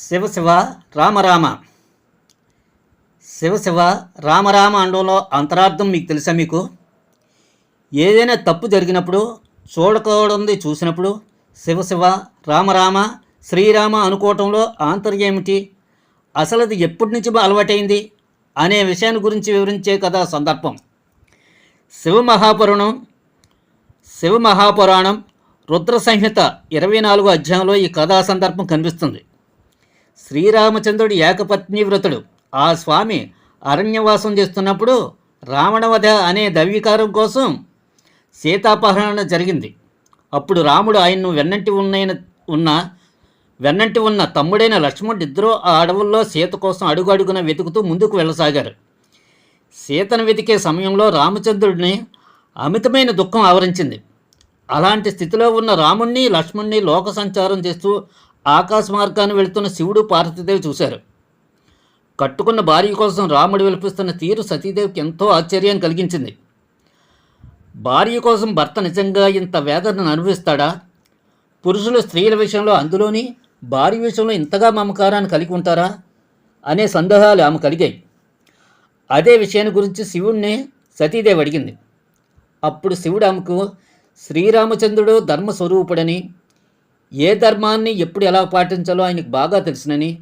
శివ శివ రామరామ శివ శివ రామరామ అండంలో అంతరార్థం మీకు తెలుసా మీకు? ఏదైనా తప్పు జరిగినప్పుడు చూడకూడదు చూసినప్పుడు శివ శివ రామరామ శ్రీరామ అనుకోవటంలో ఆంతర్యం ఏమిటి? అసలు అది ఎప్పటి నుంచి అలవాటైంది? అనే విషయాన్ని గురించి వివరించే కదా సందర్భం. శివ మహాపురాణం శివ మహాపురాణం రుద్ర సంహిత ఇరవై నాలుగు అధ్యాయంలో ఈ కథా సందర్భం కనిపిస్తుంది. శ్రీరామచంద్రుడు ఏకపత్ని వ్రతుడు. ఆ స్వామి అరణ్యవాసం చేస్తున్నప్పుడు రావణవధ అనే దవ్యకారం కోసం సీతాపహరణ జరిగింది. అప్పుడు రాముడు ఆయన్ను వెన్నంటి ఉన్నైన ఉన్న వెన్నంటి ఉన్న తమ్ముడైన లక్ష్మణుడు ఇద్దరూ ఆ అడవుల్లో సీత కోసం అడుగు అడుగున వెతుకుతూ ముందుకు వెళ్ళసాగారు. సీతను వెతికే సమయంలో రామచంద్రుడిని అమితమైన దుఃఖం ఆవరించింది. అలాంటి స్థితిలో ఉన్న రాముణ్ణి లక్ష్మణ్ణి లోక సంచారం చేస్తూ ఆకాశ మార్గాన్ని వెళుతున్న శివుడు పార్వతీదేవి చూశారు. కట్టుకున్న భార్య కోసం రాముడు విలపిస్తున్న తీరు సతీదేవికి ఎంతో ఆశ్చర్యం కలిగించింది. భార్య కోసం భర్త నిజంగా ఇంత వేదనను అనుభవిస్తాడా? పురుషులు స్త్రీల విషయంలో అందులోని భార్య విషయంలో ఇంతగా మమకారాన్ని కలిగి ఉంటారా? అనే సందేహాలు ఆమె కలిగాయి. అదే విషయాన్ని గురించి శివుణ్ణి సతీదేవి అడిగింది. అప్పుడు శివుడు ఆమెకు శ్రీరామచంద్రుడు ధర్మస్వరూపుడని ఏ ధర్మాన్ని ఎప్పుడు ఎలా పాటించాలో ఆయనకు బాగా తెలుసునని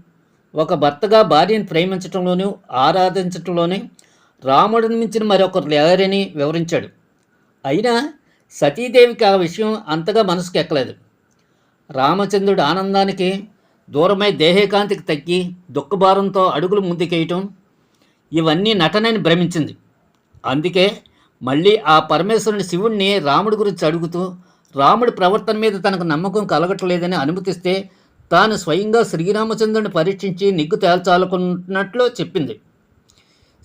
ఒక భర్తగా భార్యను ప్రేమించటంలోనూ ఆరాధించటంలోనే రాముడిని మించిన మరొకరు లేరని వివరించాడు. అయినా సతీదేవికి ఆ విషయం అంతగా మనసుకు ఎక్కలేదు. రామచంద్రుడు ఆనందానికి దూరమై దేహకాంతికి తగ్గి దుఃఖభారంతో అడుగులు ముందుకేయటం ఇవన్నీ నటనని భ్రమించింది. అందుకే మళ్ళీ ఆ పరమేశ్వరుని శివుణ్ణి రాముడి గురించి అడుగుతూ రాముడి ప్రవర్తన మీద తనకు నమ్మకం కలగట్లేదని అనుమతిస్తే తాను స్వయంగా శ్రీరామచంద్రుని పరీక్షించి నిగ్గు తేల్చాలనుకున్నట్లు చెప్పింది.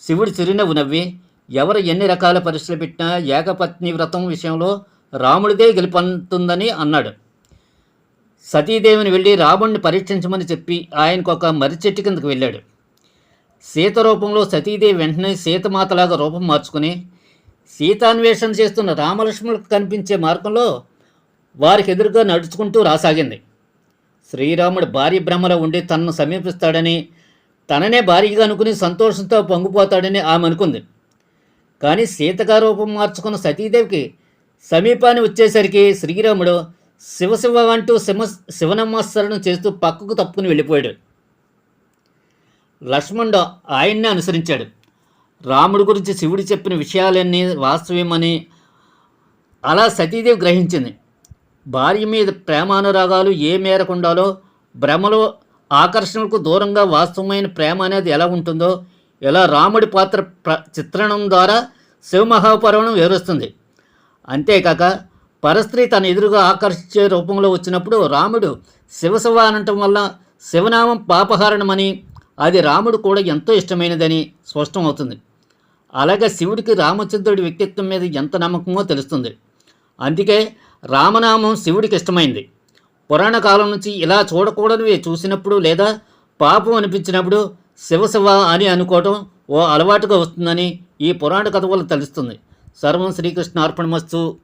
శివుడు చిరునవ్వు నవ్వి ఎవరు ఎన్ని రకాల పరీక్షలు పెట్టినా ఏకపత్ని వ్రతం విషయంలో రాముడిదే గెలుపొందుతుందని అన్నాడు. సతీదేవిని వెళ్ళి రాముడిని పరీక్షించమని చెప్పి ఆయనకు ఒక మర్రి చెట్టు కిందకు వెళ్ళాడు. సీత రూపంలో సతీదేవి వెంటనే సీతమాతలాగా రూపం మార్చుకుని సీతాన్వేషణ చేస్తున్న రామలక్ష్మణులకు కనిపించే మార్గంలో వారికి ఎదురుగా నడుచుకుంటూ రాసాగింది. శ్రీరాముడు భార్య బ్రహ్మలో ఉండి తనను సమీపిస్తాడని తననే భార్యగా అనుకుని సంతోషంతో పొంగిపోతాడని ఆమె అనుకుంది. కానీ సీతగా రూపం మార్చుకున్న సతీదేవికి సమీపాన్ని వచ్చేసరికి శ్రీరాముడు శివశివ అంటూ శివ శివనమస్సరణం చేస్తూ పక్కకు తప్పుకుని వెళ్ళిపోయాడు. లక్ష్మణుడు ఆయన్నే అనుసరించాడు. రాముడి గురించి శివుడు చెప్పిన విషయాలన్నీ వాస్తవమని అలా సతీదేవి గ్రహించింది. భార్య మీద ప్రేమానురాగాలు ఏ మేరకు ఉండాలో భ్రమలో ఆకర్షణకు దూరంగా వాస్తవమైన ప్రేమ అనేది ఎలా ఉంటుందో ఇలా రాముడి పాత్ర ప్ర చిత్రణం ద్వారా శివమహాపర్వణం వివరిస్తుంది. అంతేకాక పరస్త్రీ తన ఎదురుగా ఆకర్షించే రూపంలో వచ్చినప్పుడు రాముడు శివశివ అనటం వల్ల శివనామం పాపహరణమని అది రాముడు కూడా ఎంతో ఇష్టమైనదని స్పష్టమవుతుంది అలాగే శివుడికి రామచంద్రుడి వ్యక్తిత్వం మీద ఎంత నమ్మకమో తెలుస్తుంది. అందుకే రామనామం శివుడికి ఇష్టమైంది. పురాణ కాలం నుంచి ఇలా చూడకూడనివి చూసినప్పుడు లేదా పాపం అనిపించినప్పుడు శివశివ అని అనుకోవటం ఓ అలవాటుగా వస్తుందని ఈ పురాణ కథ వల్ల తెలుస్తుంది. సర్వం శ్రీకృష్ణ అర్పణమస్తు